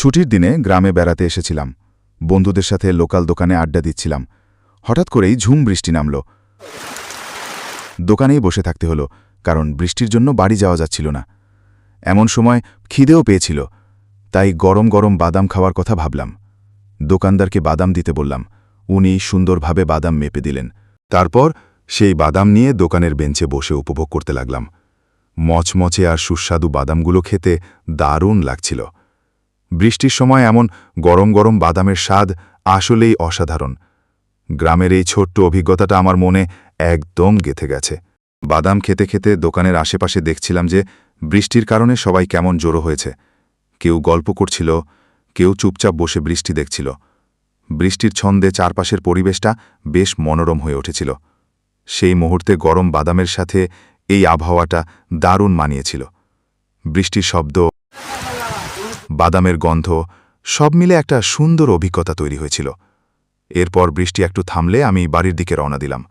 ছুটির দিনে গ্রামে বেড়াতে এসেছিলাম। বন্ধুদের সাথে লোকাল দোকানে আড্ডা দিচ্ছিলাম। হঠাৎ করেই ঝুম বৃষ্টি নামল। দোকানেই বসে থাকতে হলো, কারণ বৃষ্টির জন্য বাড়ি যাওয়া যাচ্ছিল না। এমন সময় খিদেও পেয়েছিল, তাই গরম গরম বাদাম খাওয়ার কথা ভাবলাম। দোকানদারকে বাদাম দিতে বললাম, উনি সুন্দরভাবে বাদাম মেপে দিলেন। তারপর সেই বাদাম নিয়ে দোকানের বেঞ্চে বসে উপভোগ করতে লাগলাম। মচমচে আর সুস্বাদু বাদামগুলো খেতে দারুণ লাগছিল। বৃষ্টির সময় এমন গরম গরম বাদামের স্বাদ আসলেই অসাধারণ। গ্রামের এই ছোট্ট অভিজ্ঞতাটা আমার মনে একদম গেথে গেছে। বাদাম খেতে খেতে দোকানের আশেপাশে দেখছিলাম যে বৃষ্টির কারণে সবাই কেমন জড়ো হয়েছে। কেউ গল্প করছিল, কেউ চুপচাপ বসে বৃষ্টি দেখছিল। বৃষ্টির ছন্দে চারপাশের পরিবেশটা বেশ মনোরম হয়ে উঠেছিল। সেই মুহূর্তে গরম বাদামের সাথে এই আবহাওয়াটা দারুণ মানিয়েছিল। বৃষ্টির শব্দ বাদামের গন্ধ, সব মিলে একটা সুন্দর অভিজ্ঞতা তৈরি হয়েছিল। এরপর বৃষ্টি একটু থামলে আমি বাড়ির দিকে রওনা দিলাম।